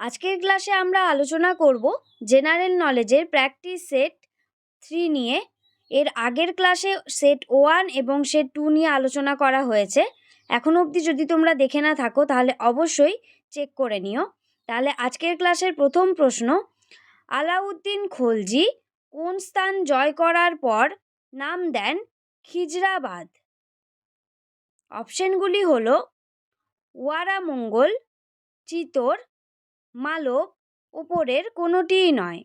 আজকের ক্লাসে আমরা আলোচনা করব জেনারেল নলেজের প্র্যাকটিস সেট থ্রি নিয়ে। এর আগের ক্লাসে সেট ওয়ান এবং সেট টু নিয়ে আলোচনা করা হয়েছে। এখনও অবধি যদি তোমরা দেখে না থাকো, তাহলে অবশ্যই চেক করে নিও। তাহলে আজকের ক্লাসের প্রথম প্রশ্ন, আলাউদ্দিন খলজি কোন স্থান জয় করার পর নাম দেন খিজরাবাদ? অপশনগুলি হলো ওয়ারামঙ্গল, চিতোর মালব ওপরের কোনোটিই নয়।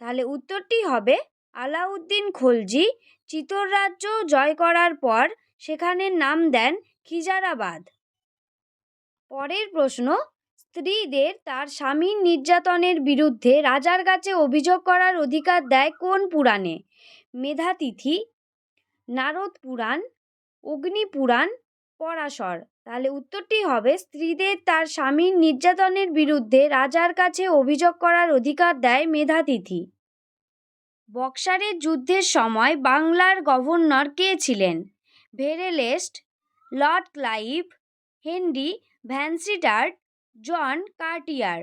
তাহলে উত্তরটি হবে আলাউদ্দিন খলজি, চিতোর রাজ্য জয় করার পর সেখানের নাম দেন খিজারাবাদ। পরের প্রশ্ন, স্ত্রীদের তার স্বামীর নির্যাতনের বিরুদ্ধে রাজার কাছে অভিযোগ করার অধিকার দেয় কোন পুরাণে? মেধাতিথি, নারদ পুরাণ, অগ্নি পুরাণ পরাশর। তাহলে উত্তরটি হবে, স্ত্রীদের তার স্বামীর নির্যাতনের বিরুদ্ধে রাজার কাছে অভিযোগ করার অধিকার দেয় মেধাতিথি। বক্সারের যুদ্ধের সময় বাংলার গভর্নর কে ছিলেন? Verelst, Lord Clive, Henry Vansittart John Cartier.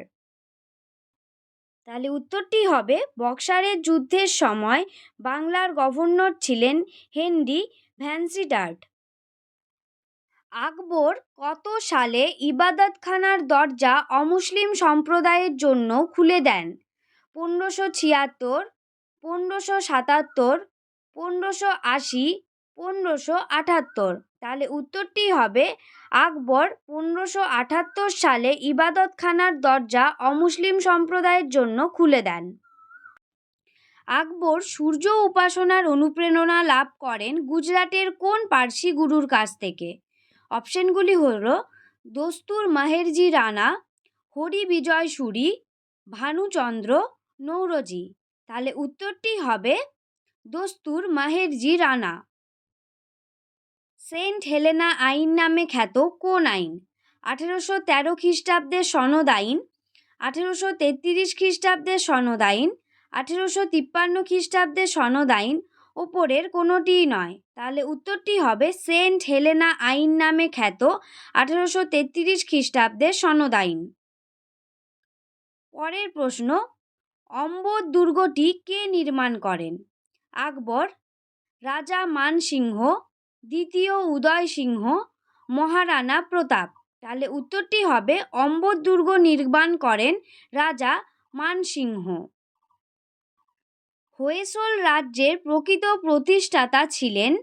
তাহলে উত্তরটি হবে, বক্সারের যুদ্ধের সময় বাংলার গভর্নর ছিলেন হেনরি ভ্যান্সিটার্ট আকবর কত সালে ইবাদতখানার দরজা অমুসলিম সম্প্রদায়ের জন্য খুলে দেন? পনেরোশো ছিয়াত্তর, পনেরোশো সাতাত্তর, পনেরোশো আশি, পনেরোশো আটাত্তর। তাহলে উত্তরটি হবে আকবর পনেরোশো আটাত্তর সালে ইবাদতখানার দরজা অমুসলিম সম্প্রদায়ের জন্য খুলে দেন। আকবর সূর্য উপাসনার অনুপ্রেরণা লাভ করেন গুজরাটের কোন পার্সি গুরুর কাছ থেকে? অপশনগুলি হল, দস্তুর মাহেরজি রানা, হরি বিজয় সুরি ভানুচন্দ্র নৌরজি। তাহলে উত্তরটি হবে দস্তুর মাহেরজি রানা। সেন্ট হেলেনা আইন নামে খ্যাত কোন আইন? আঠেরোশো তেরো খ্রিস্টাব্দের সনদ আইন, আঠেরোশো তেত্রিশ খ্রিস্টাব্দের সনদ আইন, আঠেরোশো তিপ্পান্ন খ্রিস্টাব্দের সনদ আইন ওপরের কোনোটিই নয়। তাহলে উত্তরটি হবে সেন্ট হেলেনা আইন নামে খ্যাত আঠেরোশো তেত্রিশ খ্রিস্টাব্দের সনদ আইন। পরের প্রশ্ন অম্বর দুর্গটি কে নির্মাণ করেন? আকবর, রাজা মানসিংহ, দ্বিতীয় উদয় সিংহ, মহারানা প্রতাপ। তাহলে উত্তরটি হবে অম্বর দুর্গ নির্মাণ করেন রাজা মানসিংহ। হোয়েসল রাজ্যের প্রকৃত প্রতিষ্ঠাতা ছিলেন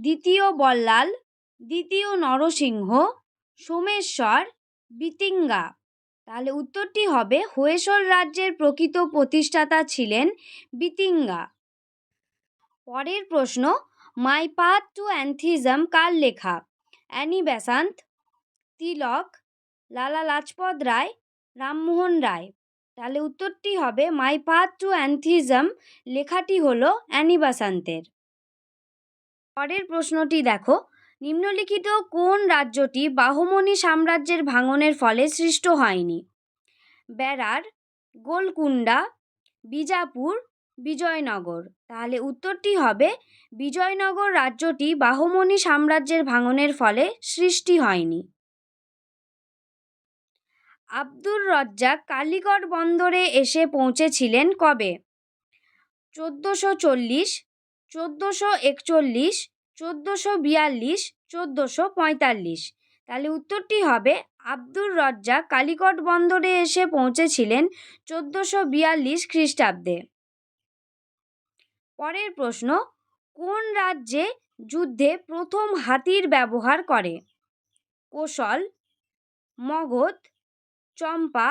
দ্বিতীয় বল্লাল, দ্বিতীয় নরসিংহ, সোমেশ্বর, বিতিঙ্গা। তাহলে উত্তরটি হবে হোয়েসল রাজ্যের প্রকৃত প্রতিষ্ঠাতা ছিলেন বিতিঙ্গা। পরের প্রশ্ন মাই পাথ টু অ্যান্থিজম কার লেখা? অ্যানি বেসান্ত তিলক, লালা লাজপত রায়, রামমোহন রায়। তাহলে উত্তরটি হবে মাই পাথ টু অ্যান্থিজম লেখাটি হলো অ্যানি বাসান্তের পরের প্রশ্নটি দেখো, নিম্নলিখিত কোন রাজ্যটি বাহমনি সাম্রাজ্যের ভাঙনের ফলে সৃষ্ট হয়নি? বেরার গোলকুন্ডা বিজাপুর, বিজয়নগর। তাহলে উত্তরটি হবে বিজয়নগর রাজ্যটি বাহমনি সাম্রাজ্যের ভাঙনের ফলে সৃষ্টি হয়নি। আব্দুর রজ্জাক কালীগড় বন্দরে এসে পৌঁছেছিলেন কবে? চোদ্দোশো চল্লিশ, চোদ্দোশো একচল্লিশ, চোদ্দোশো বিয়াল্লিশ, চোদ্দোশো পঁয়তাল্লিশ। তাহলে উত্তরটি হবে আব্দুর রজ্জাক কালীকট বন্দরে এসে পৌঁছেছিলেন চোদ্দোশো বিয়াল্লিশ খ্রিস্টাব্দে। পরের প্রশ্ন, কোন রাজ্যে যুদ্ধে প্রথম হাতির ব্যবহার করে? কোশল, মগধ চম্পা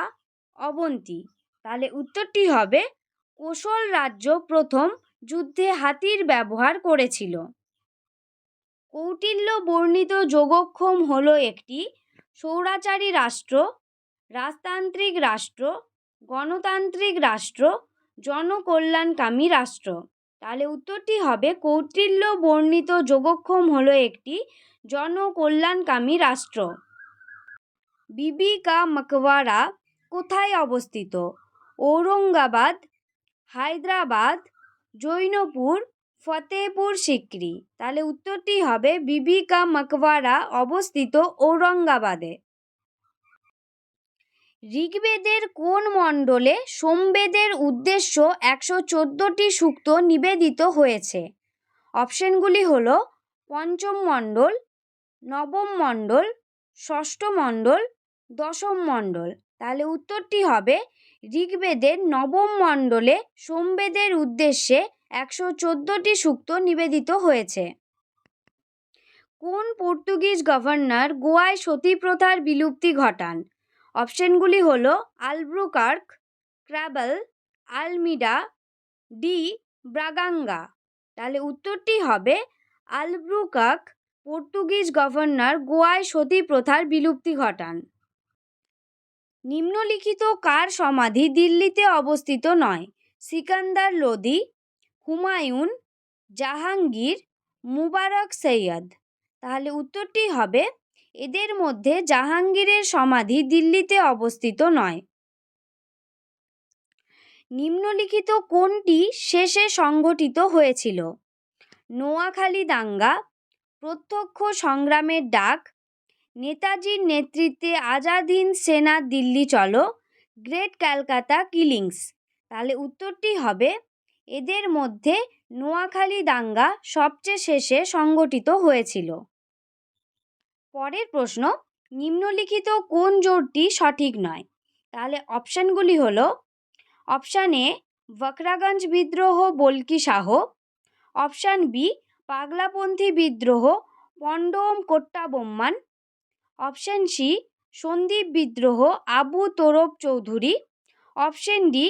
অবন্তী। তাহলে উত্তরটি হবে, কোশল রাজ্য প্রথম যুদ্ধে হাতির ব্যবহার করেছিল। কৌটিল্য বর্ণিত যোগক্ষম হল একটি সৌরাচারী রাষ্ট্র, রাজতান্ত্রিক রাষ্ট্র, গণতান্ত্রিক রাষ্ট্র, জনকল্যাণকামী রাষ্ট্র। তাহলে উত্তরটি হবে কৌটিল্য বর্ণিত যোগক্ষম হল একটি জনকল্যাণকামী রাষ্ট্র। বিবি কা মকবরা কোথায় অবস্থিত? ঔরঙ্গাবাদ, হায়দ্রাবাদ, জৈনপুর ফতেপুর সিক্রি। তাহলে উত্তরটি হবে বিবি কা মকবরা অবস্থিত ঔরঙ্গাবাদে। ঋগ্বেদের কোন মণ্ডলে সোমবেদের উদ্দেশ্য একশো চোদ্দোটি সূক্ত নিবেদিত হয়েছে? অপশনগুলি হল পঞ্চম মণ্ডল, নবম মণ্ডল, ষষ্ঠ মণ্ডল দশম মণ্ডল। তাহলে উত্তরটি হবে ঋগ্বেদের নবম মণ্ডলে সোমবেদের উদ্দেশ্যে একশো চোদ্দোটি সূক্ত নিবেদিত হয়েছে। কোন পর্তুগিজ গভর্নর গোয়ায় সতী প্রথার বিলুপ্তি ঘটান? অপশনগুলি হল আলব্রুকার্ক ক্র্যাবেল আলমিডা, ডি, ব্রাগাঙ্গা। তাহলে উত্তরটি হবে আলব্রুকার্ক, পর্তুগিজ গভর্নর গোয়ায় সতী প্রথার বিলুপ্তি ঘটান। নিম্নলিখিত কার সমাধি দিল্লিতে অবস্থিত নয়? সিকান্দার লোদি হুমায়ুন, জাহাঙ্গীর, মুবারক সৈয়দ। তাহলে উত্তরটি হবে, এদের মধ্যে জাহাঙ্গীরের সমাধি দিল্লিতে অবস্থিত নয়। নিম্নলিখিত কোনটি শেষে সংঘটিত হয়েছিল? নোয়াখালী দাঙ্গা প্রত্যক্ষ সংগ্রামের ডাক নেতাজির নেতৃত্বে আজাদ হিন্দ সেনা দিল্লি চলো, গ্রেট ক্যালকাতা কিলিংস। তাহলে উত্তরটি হবে, এদের মধ্যে নোয়াখালী দাঙ্গা সবচেয়ে শেষে সংগঠিত হয়েছিল। পরের প্রশ্ন, নিম্নলিখিত কোন জোরটি সঠিক নয়? তাহলে অপশানগুলি হল, অপশান এ, বকরাগঞ্জ বিদ্রোহ বলকি শাহ, অপশান বি, পাগলাপন্থী বিদ্রোহ পণ্ডম কোট্টা কোট্টাবোম্মান অপশান সি সন্দীপ বিদ্রোহ আবু তোরব চৌধুরী অপশান ডি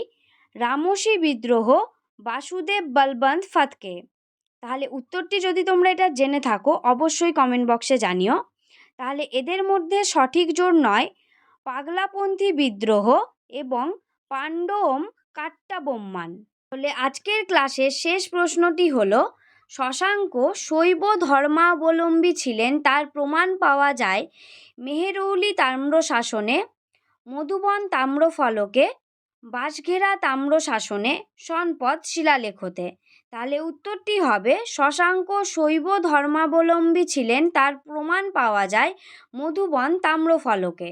রামসি বিদ্রোহ বাসুদেব বলবন্ত ফাতকে তাহলে উত্তরটি যদি তোমরা এটা জেনে থাকো, অবশ্যই কমেন্ট বক্সে জানিও। তাহলে এদের মধ্যে সঠিক জোর নয়, পাগলাপন্থী বিদ্রোহ এবং পাণ্ডম কাট্টাবোম্মান। তাহলে আজকের ক্লাসের শেষ প্রশ্নটি হলো শশাঙ্ক শৈব ধর্মাবলম্বী ছিলেন, তার প্রমাণ পাওয়া যায় মেহেরৌলি তাম্রশাসনে, মধুবন তাম্রফলকে, বাঁশঘেরা তাম্রশাসনে, সনপদ শিলালেখতে। তাহলে উত্তরটি হবে, শশাঙ্ক শৈব ধর্মাবলম্বী ছিলেন, তার প্রমাণ পাওয়া যায় মধুবন তাম্রফলকে।